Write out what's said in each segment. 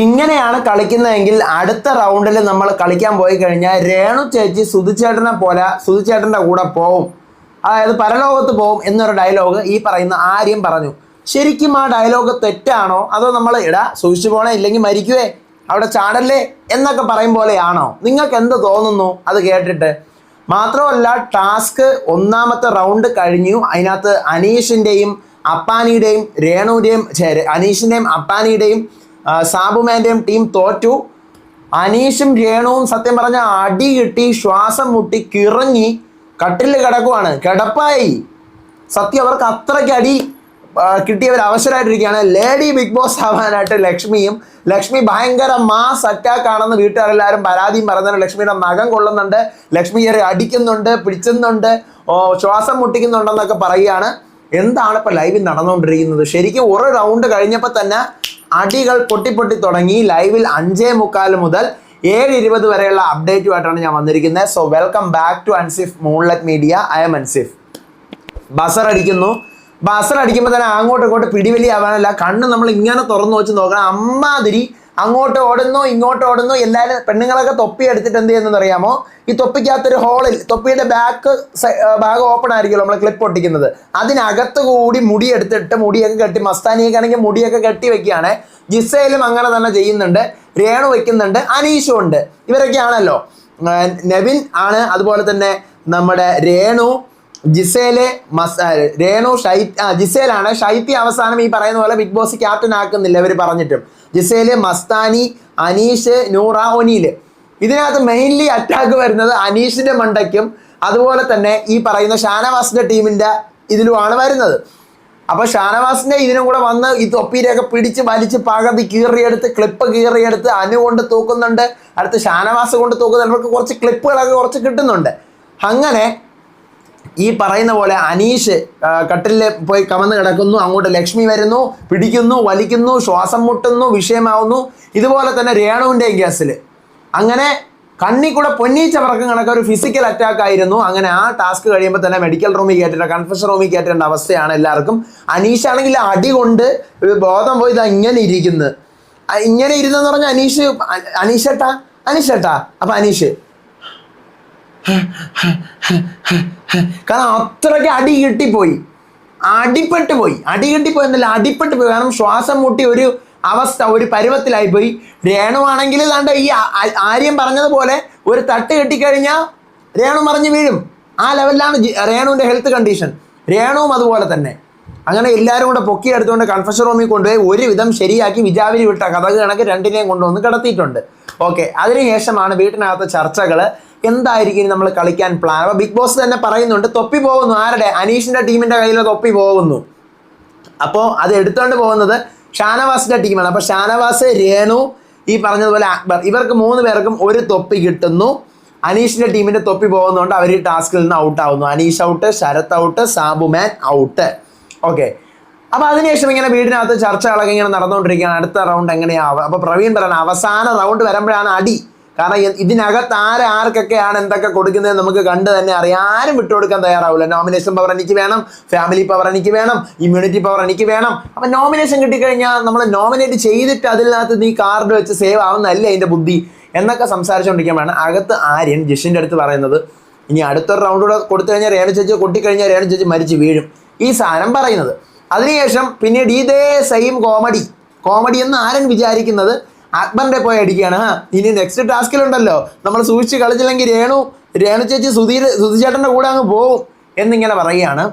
ഇങ്ങനെയാണ് കളിക്കുന്നതെങ്കിൽ അടുത്ത റൗണ്ടിൽ നമ്മൾ കളിക്കാൻ പോയി കഴിഞ്ഞാൽ രേണു ചേച്ചി സുധിച്ചേട്ടനെ പോലെ സുധിച്ചേട്ടന്റെ കൂടെ പോവും. അതായത് പരലോകത്ത് പോവും എന്നൊരു ഡയലോഗ് ഈ പറയുന്ന ആര്യം പറഞ്ഞു. ശരിക്കും ആ ഡയലോഗ് തെറ്റാണോ? അതോ നമ്മൾ ഇടാ സൂക്ഷിച്ചു പോണേ ഇല്ലെങ്കിൽ മരിക്കുവേ അവിടെ ചാടല്ലേ എന്നൊക്കെ പറയും പോലെയാണോ? നിങ്ങൾക്ക് എന്ത് തോന്നുന്നു? അത് കേട്ടിട്ട്. മാത്രമല്ല ടാസ്ക് ഒന്നാമത്തെ റൗണ്ട് കഴിഞ്ഞു. അതിനകത്ത് അനീഷിന്റെയും അപ്പാനിയുടെയും രേണുവിന്റെയും അനീഷിന്റെയും അപ്പാനിയുടെയും സാബുമാന്റെയും ടീം തോറ്റു. അനീഷും രേണുവും സത്യം പറഞ്ഞ അടി കിട്ടി ശ്വാസം മുട്ടി കിറങ്ങി കട്ടിൽ കിടക്കുവാണ്. കിടപ്പായി. സത്യം അവർക്ക് അത്രയ്ക്ക് അടി കിട്ടിയ ഒരു അവസരമായിട്ടിരിക്കുകയാണ് ലേഡി ബിഗ് ബോസ് ആവാനായിട്ട് ലക്ഷ്മിയും ലക്ഷ്മി ഭയങ്കര മാസ് അറ്റാക്ക് ആണെന്ന് വീട്ടുകാരെല്ലാവരും പരാതിയും പറയുന്നുണ്ട് ലക്ഷ്മിയുടെ നഖം കൊള്ളുന്നുണ്ട്. ലക്ഷ്മി കയറി അടിക്കുന്നുണ്ട് പിടിച്ചുന്നുണ്ട് ശ്വാസം മുട്ടിക്കുന്നുണ്ടെന്നൊക്കെ പറയുകയാണ്. എന്താണ് ഇപ്പൊ ലൈവിൽ നടന്നുകൊണ്ടിരിക്കുന്നത്? ശരിക്കും ഒരു റൗണ്ട് കഴിഞ്ഞപ്പോൾ തന്നെ അടികൾ പൊട്ടി പൊട്ടി തുടങ്ങി ലൈവിൽ അഞ്ചേ മുക്കാൽ മുതൽ ഏഴ് ഇരുപത് വരെയുള്ള അപ്ഡേറ്റുമായിട്ടാണ് ഞാൻ വന്നിരിക്കുന്നത്. So welcome back to Ansif moonlet media I am Ansif buzzer അടിക്കുന്നു. ബസർ അടിക്കുമ്പോൾ തന്നെ അങ്ങോട്ടും ഇങ്ങോട്ട് പിടിവലി ആവാനല്ല കണ്ണ് നമ്മൾ ഇങ്ങനെ തുറന്നു വെച്ച് നോക്കണം. അമ്മാതിരി അങ്ങോട്ട് ഓടുന്നു ഇങ്ങോട്ട് ഓടുന്നു എല്ലാവരും പെണ്ണുങ്ങളൊക്കെ തൊപ്പി എടുത്തിട്ട് എന്ത് ചെയ്യുന്നത് അറിയാമോ ഈ തൊപ്പിക്കകത്തൊരു ഹോളിൽ തൊപ്പിയുടെ ബാക്ക് ഭാഗം ഓപ്പൺ ആയിരിക്കുമല്ലോ നമ്മൾ ക്ലിപ്പ് ഒട്ടിക്കുന്നത് അതിനകത്ത് കൂടി മുടി എടുത്തിട്ട് മുടിയൊക്കെ കെട്ടി മസ്താനിയൊക്കെ ആണെങ്കിൽ മുടിയൊക്കെ കെട്ടി വെക്കുകയാണ്. ജിസയിലും അങ്ങനെ തന്നെ ചെയ്യുന്നുണ്ട്. രേണു വെക്കുന്നുണ്ട്. അനീഷും ഉണ്ട്. ഇവരൊക്കെയാണല്ലോ നവിൻ ആണ്. അതുപോലെ തന്നെ നമ്മുടെ രേണു ജിസേൽ മസ് രേണു ഷൈ ജിസേലാണ്. ഷൈത്തി അവസാനം ഈ പറയുന്ന പോലെ ബിഗ് ബോസ് ക്യാപ്റ്റൻ ആക്കുന്നില്ല ഇവർ പറഞ്ഞിട്ടും. ജിസേൽ മസ്താനി അനീഷ് നൂറ ഒനീൽ. ഇതിനകത്ത് മെയിൻലി അറ്റാക്ക് വരുന്നത് അനീഷിന്റെ മണ്ടയ്ക്കും അതുപോലെ തന്നെ ഈ പറയുന്ന ഷാനവാസിന്റെ ടീമിന്റെ ഇതിലുമാണ് വരുന്നത്. അപ്പോൾ ഷാനവാസിന്റെ ഇതിനും കൂടെ വന്ന് ഈ തൊപ്പിയിലൊക്കെ പിടിച്ച് വലിച്ച് പകുതി കീറിയെടുത്ത് ക്ലിപ്പ് കീറിയെടുത്ത് അനു കൊണ്ട് തൂക്കുന്നുണ്ട്. അടുത്ത് ഷാനവാസ് കൊണ്ട് തൂക്കുന്നുണ്ട്. അവർക്ക് കുറച്ച് ക്ലിപ്പുകളൊക്കെ കുറച്ച് കിട്ടുന്നുണ്ട്. അങ്ങനെ ഈ പറയുന്ന പോലെ അനീഷ് കട്ടിലിൽ പോയി കമന്ന് കിടക്കുന്നു അങ്ങോട്ട് ലക്ഷ്മി വരുന്നു പിടിക്കുന്നു വലിക്കുന്നു ശ്വാസം മുട്ടുന്നു വിഷയമാവുന്നു. ഇതുപോലെ തന്നെ രേണുവിന്റെയും കേസിൽ. അങ്ങനെ കണ്ണി കൂടെ പൊന്നീച്ച പറക്കം കണക്ക് ഒരു ഫിസിക്കൽ അറ്റാക്ക് ആയിരുന്നു. അങ്ങനെ ആ ടാസ്ക് കഴിയുമ്പോൾ തന്നെ മെഡിക്കൽ റൂമിൽ കയറ്റേണ്ട കൺഫ്യൂഷൻ റൂമിൽ കയറ്റേണ്ട അവസ്ഥയാണ് എല്ലാവർക്കും. അനീഷ് ആണെങ്കിൽ അടി കൊണ്ട് ബോധം പോയി ഇതാ ഇങ്ങനെ ഇരിക്കുന്നത് ഇങ്ങനെ ഇരുന്നെന്ന് പറഞ്ഞാൽ അനീഷ് അനീഷേട്ടാ അനീഷേട്ടാ അപ്പം അനീഷ് കാരണം അത്രയ്ക്ക് അടി കിട്ടിപ്പോയി. അടിപ്പെട്ട് പോയി. അടി കിട്ടിപ്പോയി എന്നല്ല അടിപ്പെട്ട് പോയി. കാരണം ശ്വാസം മുട്ടി ഒരു അവസ്ഥ ഒരു പരുവത്തിലായി പോയി കണ്ട ഈ ആര്യം പറഞ്ഞതുപോലെ ഒരു തട്ട് കെട്ടിക്കഴിഞ്ഞാൽ രേണു മറിഞ്ഞ് വീഴും. ആ ലെവലിലാണ് രേണുവിന്റെ ഹെൽത്ത് കണ്ടീഷൻ രേണുവും അതുപോലെ തന്നെ. അങ്ങനെ എല്ലാവരും കൂടെ പൊക്കി എടുത്തുകൊണ്ട് കൺഫഷൻ റൂമിൽ കൊണ്ടുപോയി ഒരുവിധം ശരിയാക്കി വിജാവിരി വിട്ട കഥകൾ കണക്ക് രണ്ടിനെയും കൊണ്ടുവന്ന് കിടത്തിയിട്ടുണ്ട്. ഓക്കെ അതിനുശേഷമാണ് വീട്ടിനകത്ത് ചർച്ചകൾ എന്തായിരിക്കും നമ്മൾ കളിക്കാൻ പ്ലാൻ അപ്പോൾ ബിഗ് ബോസ് തന്നെ പറയുന്നുണ്ട് തൊപ്പി പോകുന്നു. ആരുടെ? അനീഷിന്റെ ടീമിന്റെ കയ്യിൽ തൊപ്പി പോകുന്നു. അപ്പോൾ അത് എടുത്തുകൊണ്ട് പോകുന്നത് ഷാനവാസിന്റെ ടീമാണ്. അപ്പോൾ ഷാനവാസ് രേണു ഈ പറഞ്ഞതുപോലെ അക്ബർ ഇവർക്ക് മൂന്ന് പേർക്കും ഒരു തൊപ്പി കിട്ടുന്നു. അനീഷിന്റെ ടീമിന്റെ തൊപ്പി പോകുന്നതുകൊണ്ട് അവർ ഈ ടാസ്കിൽ നിന്ന് ഔട്ട് ആവുന്നു. Aneesh out Sharath out Sabumon out okay അപ്പൊ അതിനുശേഷം ഇങ്ങനെ വീടിനകത്ത് ചർച്ചകളൊക്കെ ഇങ്ങനെ നടന്നുകൊണ്ടിരിക്കുകയാണ്. അടുത്ത റൗണ്ട് എങ്ങനെയാവുക അപ്പൊ പ്രവീൺ പറയണം അവസാന റൗണ്ട് വരുമ്പോഴാണ് അടി. കാരണം ഇതിനകത്ത് ആര് ആർക്കൊക്കെയാണ് എന്തൊക്കെ കൊടുക്കുന്നത് നമുക്ക് കണ്ട് തന്നെ അറിയാം. ആരും വിട്ടുകൊടുക്കാൻ തയ്യാറാവില്ല. നോമിനേഷൻ പവർ എനിക്ക് വേണം. ഫാമിലി പവർ എനിക്ക് വേണം. ഇമ്മ്യൂണിറ്റി പവർ എനിക്ക് വേണം. അപ്പൊ നോമിനേഷൻ കിട്ടിക്കഴിഞ്ഞാൽ നമ്മൾ നോമിനേറ്റ് ചെയ്തിട്ട് അതിനകത്ത് നീ കാർഡ് വെച്ച് സേവ് ആവുന്നതല്ലേ അതിന്റെ ബുദ്ധി? എന്നൊക്കെ സംസാരിച്ചുകൊണ്ടിരിക്കുമ്പോഴാണ് അകത്ത് ആര്യൻ ജിഷിന്റെ അടുത്ത് പറയുന്നത്. ഇനി അടുത്തൊരു റൗണ്ട് കൂടെ കൊടുത്തു കഴിഞ്ഞാൽ രേണു ചേച്ചി കൊട്ടിക്കഴിഞ്ഞാൽ രേണു ചേച്ചി മരിച്ച് വീഴും. ഈ സാധനം പറയുന്നത്. അതിനുശേഷം പിന്നീട് ഇതേ സെയിം കോമഡി കോമഡി എന്ന് ആരൻ വിചാരിക്കുന്നത് അക്ബറിന്റെ പോയി അടിക്കുകയാണ്. ആ ഇനി നെക്സ്റ്റ് ടാസ്കിലുണ്ടല്ലോ നമ്മൾ സൂക്ഷിച്ച് കളിച്ചില്ലെങ്കിൽ രേണു രേണു ചേച്ചി സുധീർ ചേട്ടന്റെ കൂടെ അങ്ങ് പോവും എന്നിങ്ങനെ പറയുകയാണ്.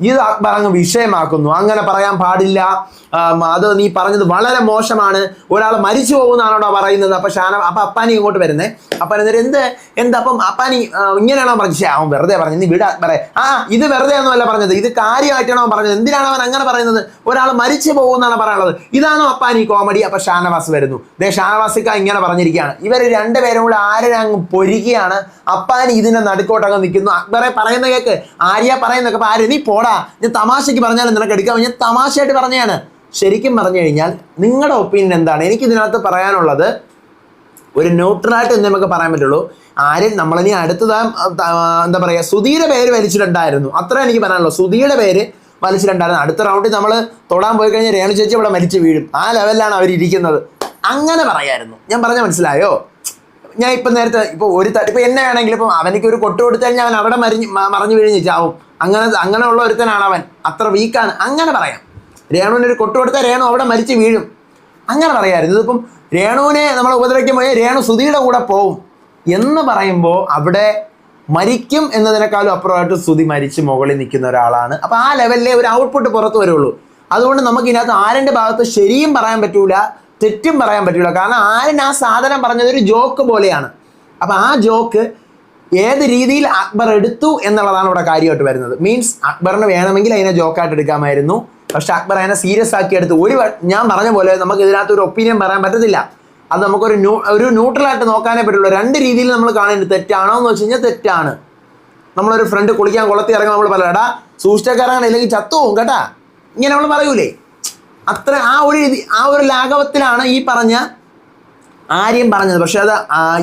ഇത് അക്ബർ അങ്ങ് വിഷയമാക്കുന്നു. അങ്ങനെ പറയാൻ പാടില്ല. അത് നീ പറഞ്ഞത് വളരെ മോശമാണ്. ഒരാൾ മരിച്ചു പോകുന്നതാണോടാ പറയുന്നത്. അപ്പൊ ഷാന അപ്പൊ അപ്പാനി ഇങ്ങോട്ട് വരുന്നേ. അപ്പൊ എന്നിട്ട് എന്ത്? എന്താ അപ്പം അപ്പാനി ഇങ്ങനെയാണോ പറഞ്ഞത്? അവൻ വെറുതെ പറഞ്ഞു നീ വിട അക്ബറെ. ആ ഇത് വെറുതെ ഒന്നുമല്ല പറഞ്ഞത്. ഇത് കാര്യമായിട്ടാണോ പറഞ്ഞത്? എന്തിനാണ് അവൻ അങ്ങനെ പറയുന്നത്? ഒരാൾ മരിച്ചു പോകുന്നതാണ് പറയാനുള്ളത്. ഇതാണോ അപ്പാനി കോമഡി അപ്പൊ ഷാനവാസ് വരുന്നു. ദേ ഷാനവാസിക്ക ഇങ്ങനെ പറഞ്ഞിരിക്കുകയാണ്. ഇവർ രണ്ടുപേരും കൂടെ ആരെ അങ്ങ് പൊരിക്കുകയാണ്. അപ്പാനി ഇതിന്റെ നടുക്കോട്ടങ്ങ് നിൽക്കുന്നു. അക്ബറെ പറയുന്ന കേക്ക്. ആര്യ പറയുന്നൊക്കെ അപ്പൊ ആര്യ നീ പോടാ ഞാൻ തമാശയ്ക്ക് പറഞ്ഞാലും നിനക്ക് എടുക്കാം ഞാൻ തമാശയായിട്ട് പറഞ്ഞതാണ്. ശരിക്കും പറഞ്ഞു കഴിഞ്ഞാൽ നിങ്ങളുടെ ഒപ്പീനിയൻ എന്താണ്? എനിക്ക് ഇതിനകത്ത് പറയാനുള്ളത് ഒരു ന്യൂട്രലായിട്ട് എന്ന് നമുക്ക് പറയാൻ പറ്റുള്ളൂ. ആരും നമ്മളിനി അടുത്തതാ എന്താ പറയുക സുധീയുടെ പേര് വലിച്ചിട്ടുണ്ടായിരുന്നു. അത്ര എനിക്ക് പറയാനുള്ളൂ. സുധീയുടെ പേര് വലിച്ചിട്ടുണ്ടായിരുന്നു. അടുത്ത റൗണ്ടിൽ നമ്മൾ തൊടാൻ പോയി കഴിഞ്ഞാൽ രേണു ചേച്ചി ഇവിടെ മരിച്ചു വീഴും. ആ ലെവലിലാണ് അവർ ഇരിക്കുന്നത് അങ്ങനെ പറയായിരുന്നു. ഞാൻ പറഞ്ഞ മനസ്സിലായോ? ഞാൻ ഇപ്പം നേരത്തെ ഇപ്പോൾ ഒരു ഇപ്പം എന്നെ ആണെങ്കിൽ ഇപ്പം അവനിക്ക് ഒരു കൊട്ട് കൊടുത്താൽ ഞാൻ അവൻ അവിടെ മറിഞ്ഞ് മറിഞ്ഞു വീഴിഞ്ഞ് ചാവും. അങ്ങനെ അങ്ങനെയുള്ള ഒരുത്തനാണ് അവൻ. അത്ര വീക്കാണ് അങ്ങനെ പറയാം. രേണുവിന് ഒരു കൊട്ട് കൊടുത്താൽ രേണു അവിടെ മരിച്ച് വീഴും. അങ്ങനെ പറയാമായിരുന്നു ഇതിപ്പം രേണുവിനെ നമ്മൾ ഉപദ്രവിക്കുമ്പോൾ രേണു സുധിയുടെ കൂടെ പോവും. എന്ന് പറയുമ്പോൾ അവിടെ മരിക്കും എന്നതിനേക്കാളും അപ്പുറമായിട്ട് സ്തുതി മരിച്ച് മുകളിൽ നിൽക്കുന്ന ഒരാളാണ്. അപ്പോൾ ആ ലെവലിലെ ഒരു ഔട്ട്പുട്ട് പുറത്ത് വരുള്ളൂ. അതുകൊണ്ട് നമുക്ക് ഇതിനകത്ത് ആരന്റെ ഭാഗത്ത് ശരിയും പറയാൻ പറ്റൂല. തെറ്റും പറയാൻ പറ്റില്ല കാരണം ആരൻ ആ സാധനം പറഞ്ഞത് ഒരു ജോക്ക് പോലെയാണ്. അപ്പോൾ ആ ജോക്ക് ഏത് രീതിയിൽ അക്ബർ എടുത്തു എന്നുള്ളതാണ് ഇവിടെ കാര്യമായിട്ട് വരുന്നത്. മീൻസ് അക്ബറിന് വേണമെങ്കിൽ അതിനെ ജോക്കായിട്ട് എടുക്കാമായിരുന്നു. പക്ഷെ അക്ബർ അതിനെ സീരിയസ് ആക്കി എടുത്ത് ഒരു ഞാൻ പറഞ്ഞ പോലെ നമുക്ക് ഇതിനകത്ത് ഒരു ഒപ്പീനിയൻ പറയാൻ പറ്റത്തില്ല. അത് നമുക്കൊരു ന്യൂ ഒരു ന്യൂട്രലായിട്ട് നോക്കാനേ പറ്റുള്ളൂ. രണ്ട് രീതിയിൽ നമ്മൾ കാണേണ്ടത് തെറ്റാണോ എന്ന് വെച്ച് കഴിഞ്ഞാൽ തെറ്റാണ്. നമ്മളൊരു ഫ്രണ്ട് കുളിക്കാൻ കുളത്തി ഇറങ്ങാൻ നമ്മൾ പറയാം എടാ സൂക്ഷിച്ചക്കാരാണ്. അല്ലെങ്കിൽ ചത്തുവും കേട്ടാ. ഇങ്ങനെ നമ്മൾ പറയൂലേ. അത്ര ആ ഒരു ആ ഒരു ലാഘവത്തിലാണ് ഈ പറഞ്ഞ ആര്യം പറഞ്ഞത്. പക്ഷെ അത്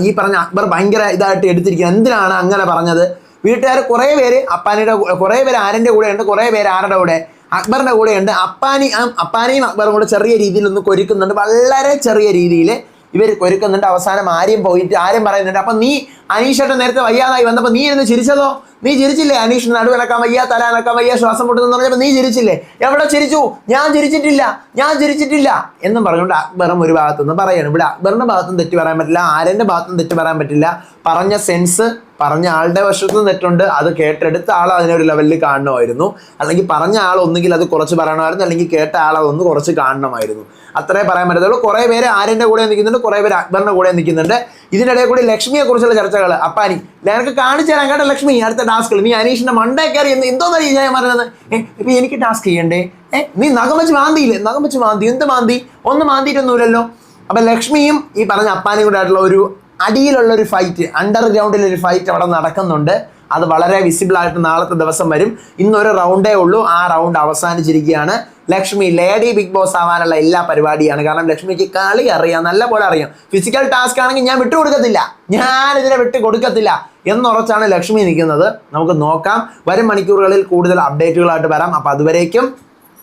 ഈ പറഞ്ഞ അക്ബർ ഭയങ്കര ഇതായിട്ട് എടുത്തിരിക്കുന്നത് എന്തിനാണ് അങ്ങനെ പറഞ്ഞത്? വീട്ടുകാർ കുറേ പേര് അപ്പാനിയുടെ കുറേ പേര് ആരന്റെ കൂടെ ഉണ്ട് കുറേ പേര് ആരുടെ കൂടെ? അക്ബറിന്റെ കൂടെ ഉണ്ട് അപ്പാനി അപ്പാനിയും അക്ബറും കൂടെ ചെറിയ രീതിയിൽ ഒന്ന് കൊരുക്കുന്നുണ്ട്. വളരെ ചെറിയ രീതിയിൽ ഇവർ ഒരുക്കുന്നുണ്ട്. അവസാനം ആരെയും പോയിട്ട് ആരും പറയുന്നുണ്ട് അപ്പം നീ അനീഷേട്ടൻ നേരത്തെ വയ്യാതായി വന്നപ്പോൾ നീ ഇരുന്ന് ചിരിച്ചതോ? നീ ചിരിച്ചില്ലേ? അനീഷ് നടുവിലക്കാൻ വയ്യ തല അനക്കാൻ വയ്യ ശ്വാസം പൊട്ടുന്നെന്ന് പറഞ്ഞപ്പോൾ നീ ചിരിച്ചില്ലേ? എവിടെ ചിരിച്ചു? ഞാൻ ചിരിച്ചിട്ടില്ല ഞാൻ ചിരിച്ചിട്ടില്ല. എന്നും പറഞ്ഞുകൊണ്ട് അക്ബറും ഒരു ഭാഗത്തുനിന്ന് പറയണം. ഇവിടെ അക്ബറിന്റെ ഭാഗത്തും തെറ്റ് പറയാൻ പറ്റില്ല ആരന്റെ ഭാഗത്തും തെറ്റ് പറയാൻ പറ്റില്ല. പറഞ്ഞ സെൻസ് പറഞ്ഞ ആളുടെ വശത്ത് തെറ്റുണ്ട് അത് കേട്ടെടുത്ത ആൾ അതിനൊരു ലെവലിൽ കാണണമായിരുന്നു. അല്ലെങ്കിൽ പറഞ്ഞ ആൾ ഒന്നുകിൽ അത് കുറച്ച് പറയണമായിരുന്നു അല്ലെങ്കിൽ കേട്ട ആൾ അതൊന്ന് കുറച്ച് കാണണമായിരുന്നു. അത്രേ പറയാൻ പറ്റത്തുള്ളൂ. കുറേ പേര് ആര്യന്റെ കൂടെ നിൽക്കുന്നുണ്ട് കുറേ പേര് അക്ബറിന്റെ കൂടെ നിൽക്കുന്നുണ്ട്. ഇതിനിടയിൽ കൂടി ലക്ഷ്മിയെ കുറിച്ചുള്ള ചർച്ചകൾ അപ്പാനി എനിക്ക് കാണിച്ചു തരാൻ കേട്ടോ ലക്ഷ്മി അടുത്ത ടാസ്കിൽ നീ അനീഷിന്റെ മണ്ടേ കയറി എന്ന് എന്തോന്നാ ഞാൻ ഏ ഇപ്പൊ എനിക്ക് ടാസ്ക് ചെയ്യണ്ടേ? ഏ നീ നഖം വെച്ച് മാന്തിയില്ലേ? നഖം വെച്ച് മാന്തി. എന്ത് മാന്തി? ഒന്ന് മാന്തിയിട്ടൊന്നുമില്ലല്ലോ. അപ്പൊ ലക്ഷ്മിയും ഈ പറഞ്ഞ അപ്പാനും കൂടെ ആയിട്ടുള്ള ഒരു അടിയിലുള്ള ഒരു ഫൈറ്റ് അണ്ടർഗ്രൗണ്ടിൽ ഒരു ഫൈറ്റ് അവിടെ നടക്കുന്നുണ്ട്. അത് വളരെ വിസിബിൾ ആയിട്ട് നാളത്തെ ദിവസം വരും. ഇന്നൊരു റൗണ്ടേ ഉള്ളൂ. ആ റൗണ്ട് അവസാനിച്ചിരിക്കുകയാണ്. ലക്ഷ്മി ലേഡി ബിഗ് ബോസ് ആവാനുള്ള എല്ലാ പരിപാടിയാണ്. കാരണം ലക്ഷ്മിക്ക് കളി അറിയാം നല്ല പോലെ അറിയാം. ഫിസിക്കൽ ടാസ്ക് ആണെങ്കിൽ ഞാൻ വിട്ടു കൊടുക്കത്തില്ല. ഞാൻ ഇതിനെ വിട്ട് കൊടുക്കത്തില്ല എന്നുറച്ചാണ് ലക്ഷ്മി നിൽക്കുന്നത്. നമുക്ക് നോക്കാം. വരും മണിക്കൂറുകളിൽ കൂടുതൽ അപ്ഡേറ്റുകളായിട്ട് വരാം. അപ്പം അതുവരേക്കും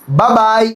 ബ ബായ്